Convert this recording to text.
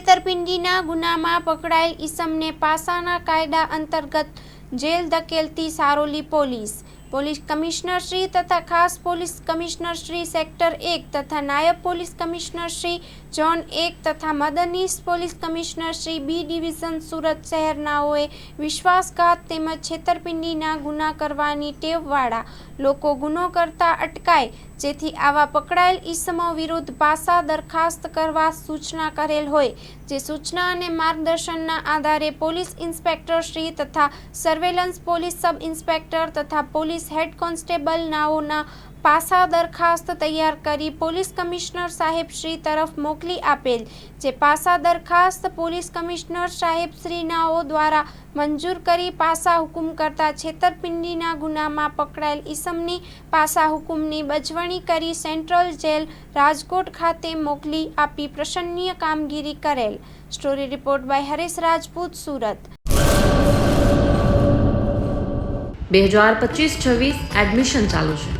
છેતરપિંડીના ગુનામાં પકડાયેલ ઈસમને પાસાના કાયદા અંતર્ગત jail ધકેલતી Saroli police. Police commissioner Shri તથા ખાસ પોલીસ કમિશનર શ્રી સેક્ટર એક તથા નાયબ પોલીસ કમિશનર શ્રી ઝોન એક તથા મદનીશ police commissioner Shri B division Surat શહેરનાઓએ વિશ્વાસઘાત તેમજ છેતરપિંડીના ગુના કરવાની ટેવવાળા લોકો ગુનો કરતા અટકાય જેથી આવા પકડાયેલ ઈસમો વિરુદ્ધ પાસા દરખાસ્ત કરવા સૂચના કરેલ હોય, જે સૂચના અને માર્ગદર્શનના આધારે પોલીસ ઇન્સ્પેક્ટર શ્રી તથા સર્વેલન્સ પોલીસ સબ ઇન્સ્પેક્ટર તથા પોલીસ હેડ કોન્સ્ટેબલ નાઓના પાસા દરખાસ્ત તૈયાર કરી પોલીસ કમિશનર સાહેબ શ્રી તરફ મોકલી આપેલ, જે પાસા દરખાસ્ત પોલીસ કમિશનર સાહેબ શ્રીનાઓ દ્વારા મંજૂર કરી પાસા હુકુમ કરતા છેતરપિંડીના ગુનામાં પકડાયેલ ઈસમની પાસા હુકુમની બજવણી કરી સેન્ટ્રલ જેલ રાજકોટ ખાતે મોકલી આપી પ્રશંસનીય કામગીરી કરેલ. Story report by Haresh Rajput, Surat. બે હજાર પચીસ છવ્વીસ એડમિશન ચાલુ છે.